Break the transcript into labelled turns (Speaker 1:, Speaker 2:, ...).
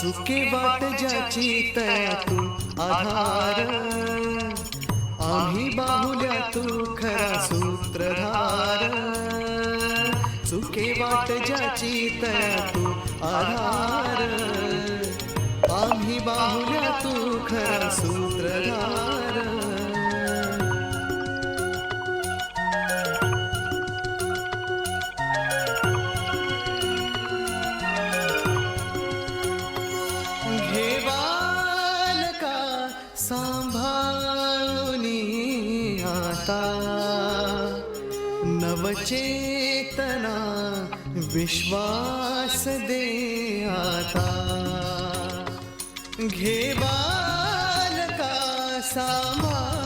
Speaker 1: चुके वाट ज्याची तया तू आधार. आम्ही बाहुल्या तू खरा सूत्रधार. चुके वाट ज्याची तया तू आधार. आम्ही बाहुल्या तू खरा सूत्रधार. सांभाळुनी आता नवचेतना विश्वास दे आता। घे बालका सांभाळुनी